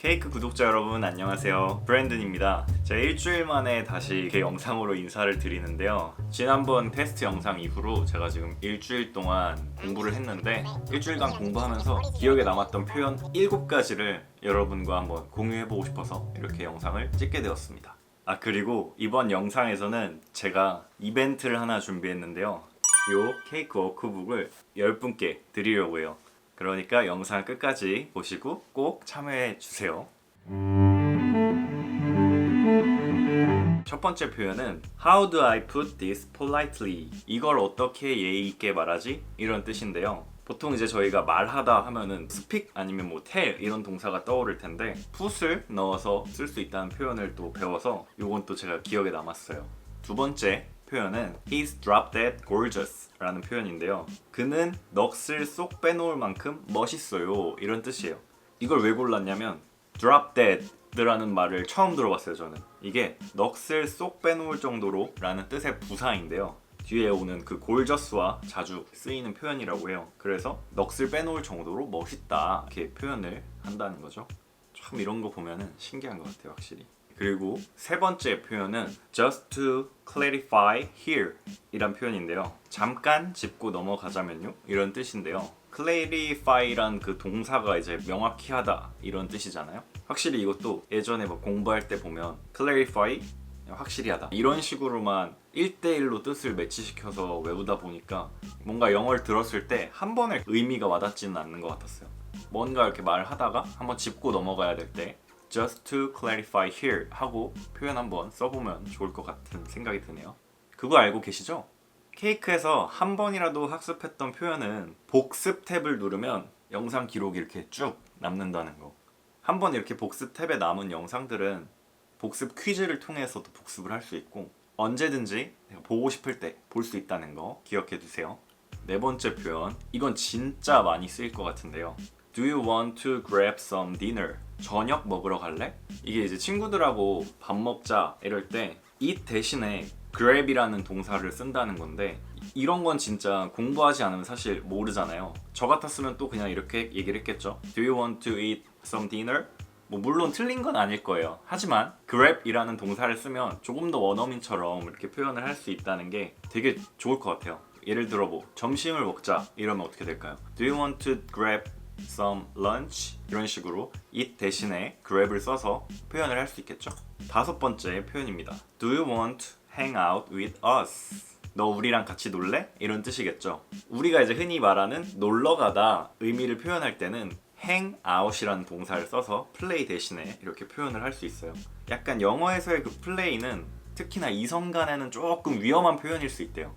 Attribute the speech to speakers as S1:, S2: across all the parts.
S1: 케이크 구독자 여러분 안녕하세요 브랜든입니다 제가 일주일 만에 다시 이렇게 영상으로 인사를 드리는데요 지난번 테스트 영상 이후로 제가 지금 일주일 동안 공부를 했는데 일주일간 공부하면서 기억에 남았던 표현 7가지를 여러분과 한번 공유해보고 싶어서 이렇게 영상을 찍게 되었습니다 아 그리고 이번 영상에서는 제가 이벤트를 하나 준비했는데요 요 케이크 워크북을 10분께 드리려고 해요 그러니까 영상 끝까지 보시고 꼭 참여해 주세요. 첫 번째 표현은 How do I put this politely? 이걸 어떻게 예의 있게 말하지? 이런 뜻인데요. 보통 이제 저희가 말하다 하면은 speak 아니면 뭐 tell 이런 동사가 떠오를 텐데 put을 넣어서 쓸 수 있다는 표현을 또 배워서 이건또 제가 기억에 남았어요. 두 번째, 표현은 He's drop dead gorgeous 라는 표현인데요. 그는 넋을 쏙 빼놓을 만큼 멋있어요. 이런 뜻이에요. 이걸 왜 골랐냐면 drop dead 라는 말을 처음 들어봤어요 저는 이게 넋을 쏙 빼놓을 정도로 라는 뜻의 부사인데요 뒤에 오는 그 골저스와 자주 쓰이는 표현이라고 해요 그래서 넋을 빼놓을 정도로 멋있다 이렇게 표현을 한다는 거죠 참 이런 거 보면은 신기한 것 같아요 확실히 그리고 세 번째 표현은 just to clarify here 이란 표현인데요. 잠깐 짚고 넘어가자면요. 이런 뜻인데요. clarify란 그 동사가 이제 명확히 하다 이런 뜻이잖아요. 확실히 이것도 예전에 뭐 공부할 때 보면 clarify 확실히 하다 이런 식으로만 1대1로 뜻을 매치시켜서 외우다 보니까 뭔가 영어를 들었을 때 한 번에 의미가 와닿지는 않는 것 같았어요. 뭔가 이렇게 말하다가 한 번 짚고 넘어가야 될때 Just to clarify here 하고 표현 한번 써보면 좋을 것 같은 생각이 드네요. 그거 알고 계시죠? 케이크에서 한 번이라도 학습했던 표현은 복습 탭을 누르면 영상 기록이 이렇게 쭉 남는다는 거. 한 번 이렇게 복습 탭에 남은 영상들은 복습 퀴즈를 통해서도 복습을 할 수 있고 언제든지 보고 싶을 때 볼 수 있다는 거 기억해 두세요. 네 번째 표현 이건 진짜 많이 쓰일 것 같은데요. Do you want to grab some dinner? 저녁 먹으러 갈래? 이게 이제 친구들하고 밥 먹자 이럴 때 eat 대신에 grab이라는 동사를 쓴다는 건데 이런 건 진짜 공부하지 않으면 사실 모르잖아요. 저 같았으면 또 그냥 이렇게 얘기를 했겠죠. Do you want to eat some dinner? 뭐 물론 틀린 건 아닐 거예요. 하지만 grab이라는 동사를 쓰면 조금 더 원어민처럼 이렇게 표현을 할 수 있다는 게 되게 좋을 것 같아요. 예를 들어 뭐 점심을 먹자 이러면 어떻게 될까요? Do you want to grab some lunch? 이런 식으로 e t 대신에 grab을 써서 표현을 할 수 있겠죠? 다섯 번째 표현입니다. Do you want to hang out with us? 너 우리랑 같이 놀래? 이런 뜻이겠죠. 우리가 이제 흔히 말하는 놀러 가다 의미를 표현할 때는 hang out이라는 동사를 써서 play 대신에 이렇게 표현을 할 수 있어요. 약간 영어에서의 그 play는 특히나 이성 간에는 조금 위험한 표현일 수 있대요.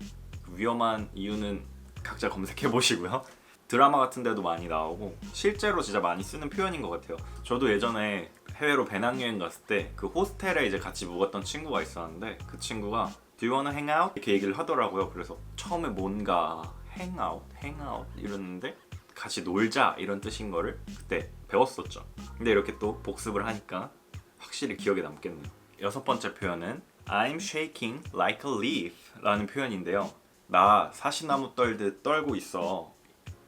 S1: 위험한 이유는 각자 검색해 보시고요. 드라마 같은 데도 많이 나오고 실제로 진짜 많이 쓰는 표현인 것 같아요. 저도 예전에 해외로 배낭여행 갔을 때 그 호스텔에 이제 같이 묵었던 친구가 있었는데 그 친구가 Do you wanna hang out? 이렇게 얘기를 하더라고요. 그래서 처음에 뭔가 hang out, hang out 이랬는데 같이 놀자 이런 뜻인 거를 그때 배웠었죠. 근데 이렇게 또 복습을 하니까 확실히 기억에 남겠네요. 여섯 번째 표현은 I'm shaking like a leaf 라는 표현인데요. 나 사시나무 떨듯 떨고 있어.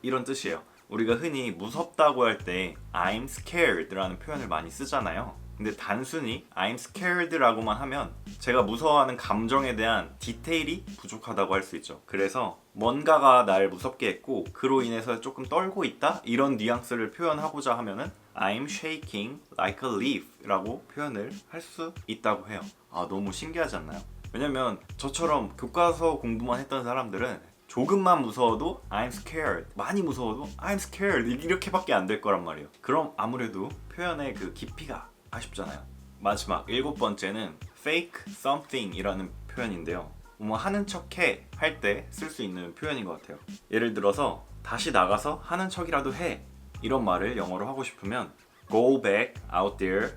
S1: 이런 뜻이에요. 우리가 흔히 무섭다고 할 때 I'm scared라는 표현을 많이 쓰잖아요. 근데 단순히 I'm scared라고만 하면 제가 무서워하는 감정에 대한 디테일이 부족하다고 할 수 있죠. 그래서 뭔가가 날 무섭게 했고 그로 인해서 조금 떨고 있다 이런 뉘앙스를 표현하고자 하면은 I'm shaking like a leaf라고 표현을 할 수 있다고 해요. 아 너무 신기하지 않나요? 왜냐면 저처럼 교과서 공부만 했던 사람들은 조금만 무서워도 I'm scared 많이 무서워도 I'm scared 이렇게밖에 안 될 거란 말이에요 그럼 아무래도 표현의 그 깊이가 아쉽잖아요 마지막 일곱 번째는 fake something 이라는 표현인데요 뭐 하는 척해 할 때 쓸 수 있는 표현인 것 같아요 예를 들어서 다시 나가서 하는 척이라도 해 이런 말을 영어로 하고 싶으면 go back out there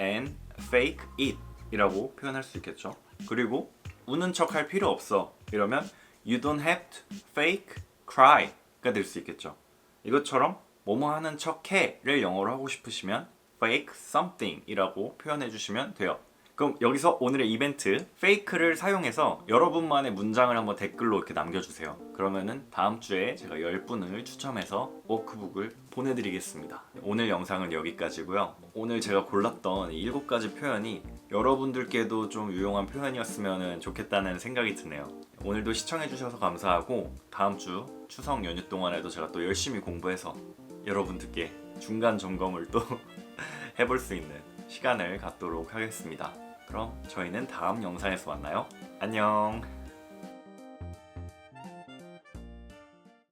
S1: and fake it 이라고 표현할 수 있겠죠. 그리고 우는 척 할 필요 없어 이러면 you don't have to fake cry가 될 수 있겠죠. 이것처럼 뭐뭐 하는 척해를 영어로 하고 싶으시면 fake something이라고 표현해 주시면 돼요. 그럼 여기서 오늘의 이벤트 fake를 사용해서 여러분만의 문장을 한번 댓글로 이렇게 남겨주세요. 그러면은 다음 주에 제가 10분을 추첨해서 워크북을 보내드리겠습니다. 오늘 영상은 여기까지고요. 오늘 제가 골랐던 이 7가지 표현이 여러분들께도 좀 유용한 표현이었으면 좋겠다는 생각이 드네요. 오늘도 시청해주셔서 감사하고 다음 주 추석 연휴 동안에도 제가 또 열심히 공부해서 여러분들께 중간 점검을 또 해볼 수 있는 시간을 갖도록 하겠습니다. 그럼 저희는 다음 영상에서 만나요. 안녕!